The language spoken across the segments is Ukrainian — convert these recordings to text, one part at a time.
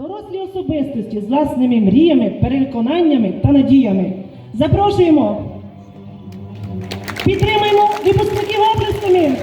Дорослі особистості з власними мріями, переконаннями та надіями. Запрошуємо! Підтримаємо випускників оплесками!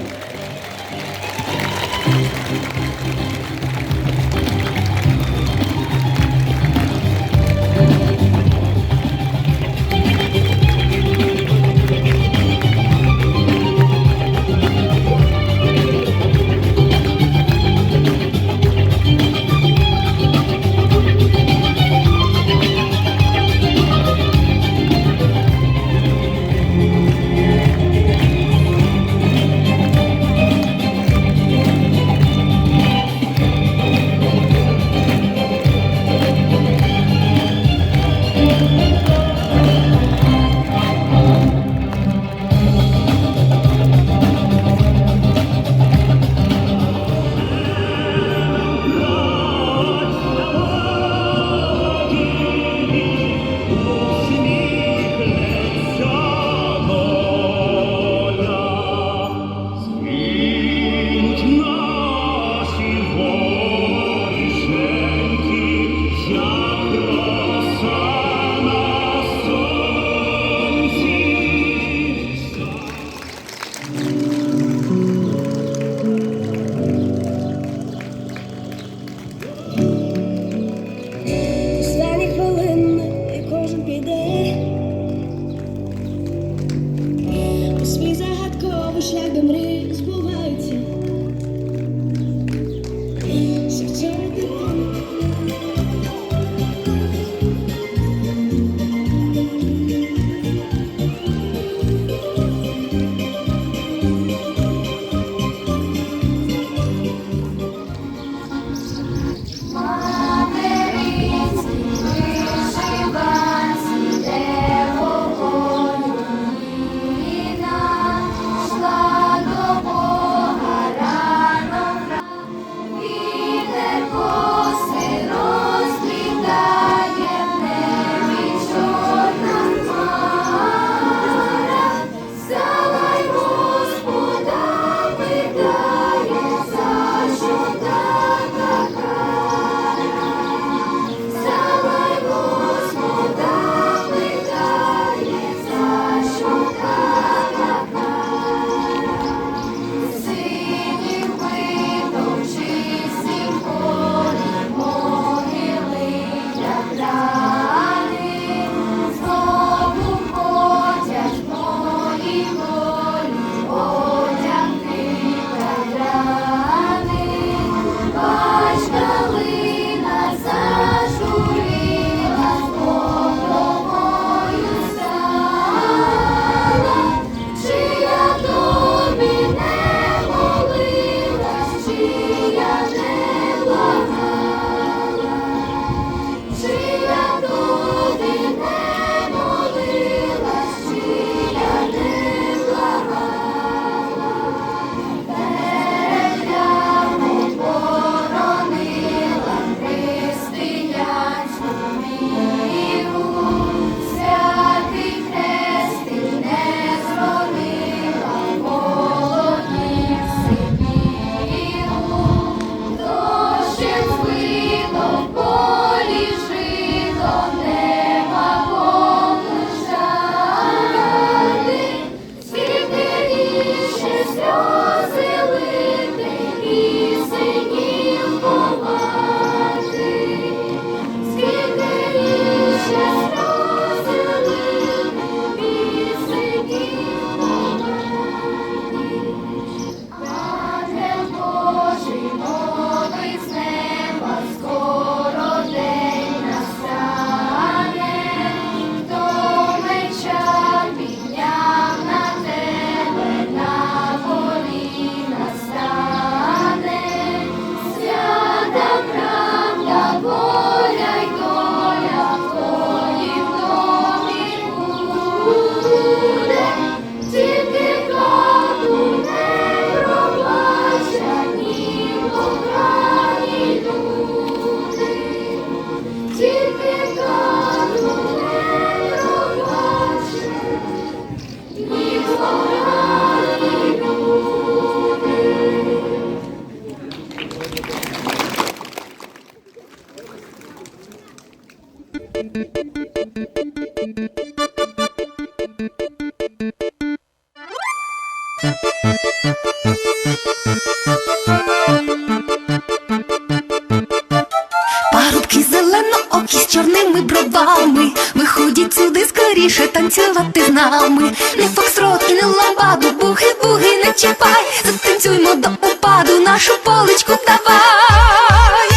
Скоріше танцювати з нами. Не фокстрот і не ламбаду, буги-буги не чіпай. Затанцюймо до упаду, нашу поличку давай.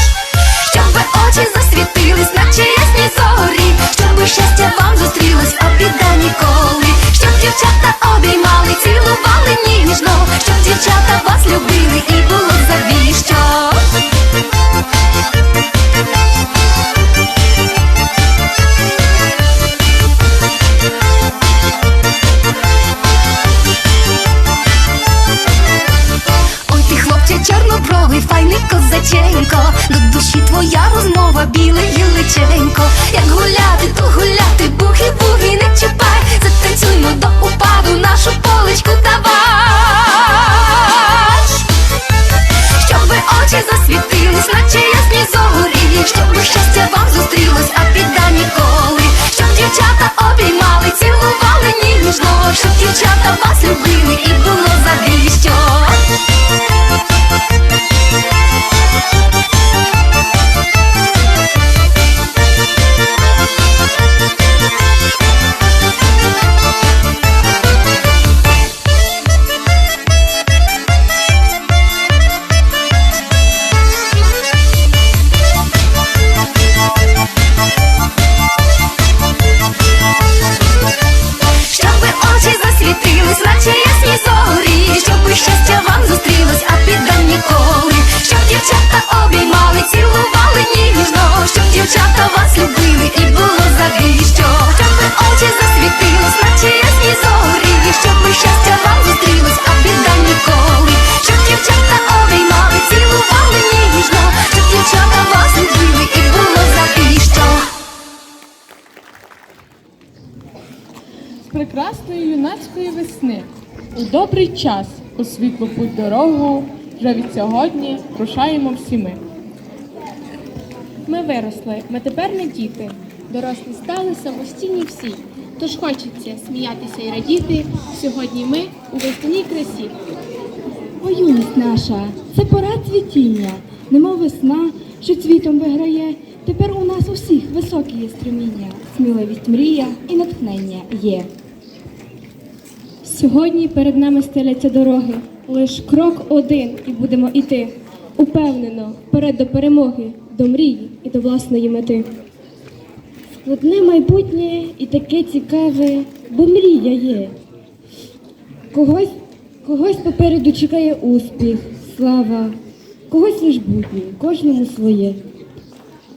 Щоби очі засвітились, наче ясні зорі. Щоби щастя вам зустрілось, а біда ніколи. Щоб дівчата обіймали, цілували ніжно. Щоб дівчата вас любили і було завіщо засвітились, наче ясні зорі, щоб щастя вам добрий час, у світлу путь дорогу, вже від сьогодні рушаємо всі ми. Ми виросли, ми тепер не діти. Дорослі стали самостійні всі. Тож хочеться сміятися і радіти. Сьогодні ми у весняній красі. О, юність наша, це пора цвітіння, немов весна, що цвітом виграє. Тепер у нас усіх високі є стреміння, сміливість мрія і натхнення є. Сьогодні перед нами стеляться дороги, лиш крок один і будемо іти. Упевнено, вперед до перемоги, до мрії і до власної мети. Складне майбутнє і таке цікаве, бо мрія є. Когось, когось попереду чекає успіх, слава, когось лиш будні, кожному своє.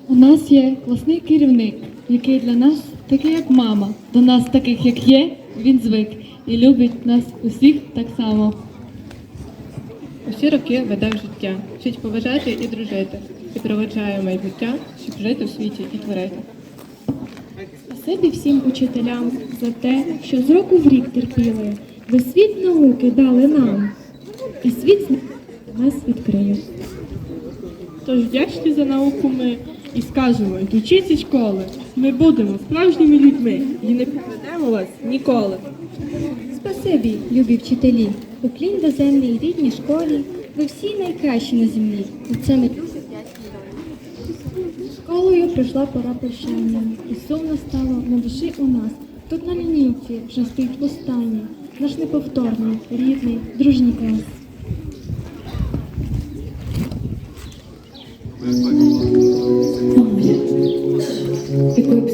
У нас є класний керівник, який для нас такий, як мама. До нас таких, як є, він звик і любить нас усіх так само. Усі роки веде в життя, вчить поважати і дружити, і проведжає майбуття, щоб жити в світі і творити. Спасибі всім учителям за те, що з року в рік терпіли, ви світ науки дали нам, і світ нас відкриє. Тож вдячні за науку ми і скажемо, йдучи зі школи, ми будемо справжніми людьми і не підведемо вас ніколи. Спасибі, любі вчителі, уклін доземній рідній школі, ви всі найкращі на землі. За це ми дуже вдячні вам. Школою прийшла пора прощання, і сумно стало на душі у нас. Тут на лінійці вже стоїть останній, наш неповторний, рідний, дружній клас. Якою б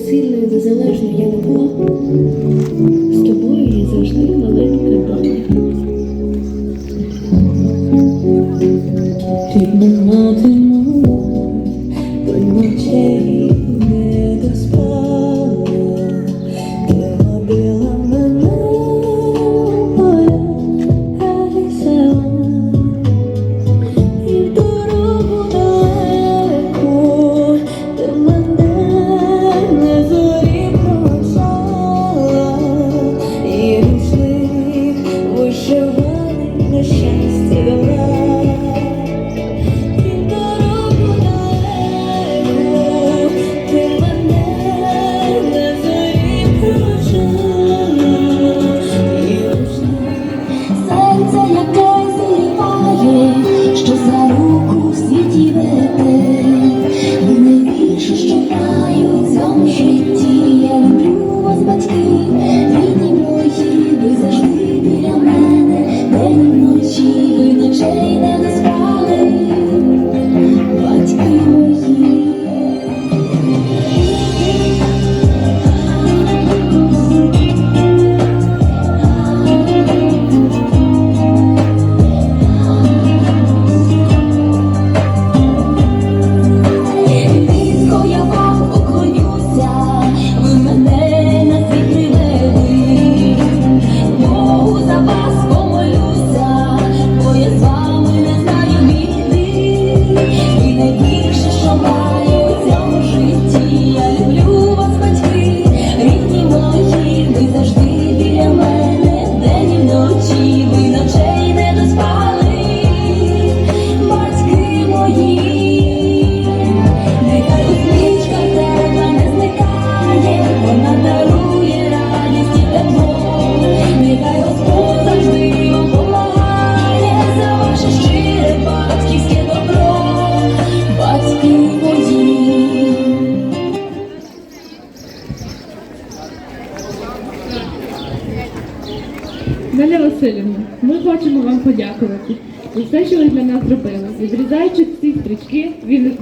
Васильівна, ми хочемо вам подякувати за все, що ви для нас зробили. Відрізаючи ці стрічки,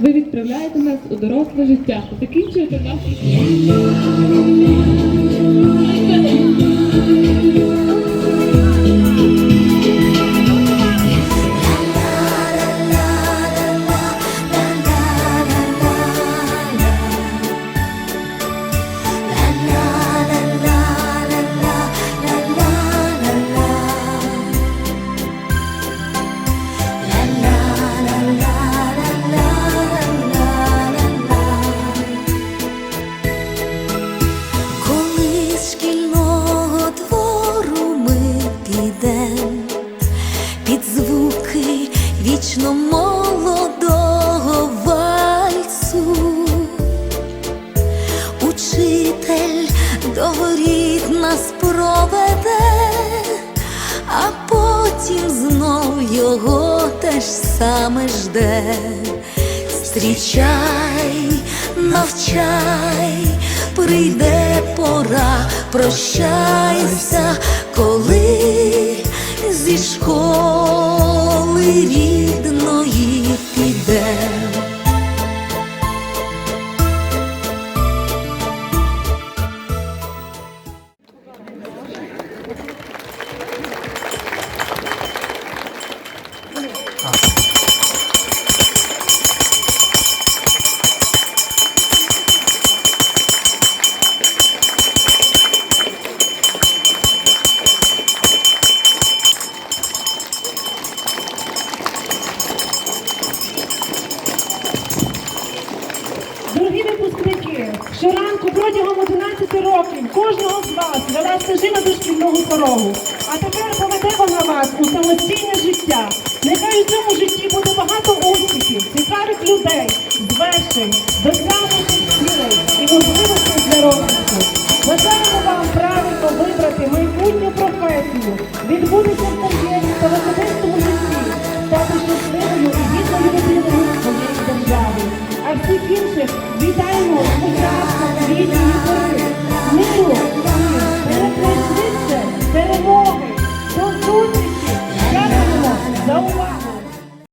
ви відправляєте нас у доросле життя закінчуєте нашу Коли вічно молодого вальсу, учитель до нас проведе, а потім знов його те ж саме жде. Зустрічай, навчай, прийде пора, прощайся, коли дошкільного дорогу. А тепер поведе вона вас у самостійне життя. Нехай у цьому житті буде багато успіхів, цікавих людей, звершень, досягнутих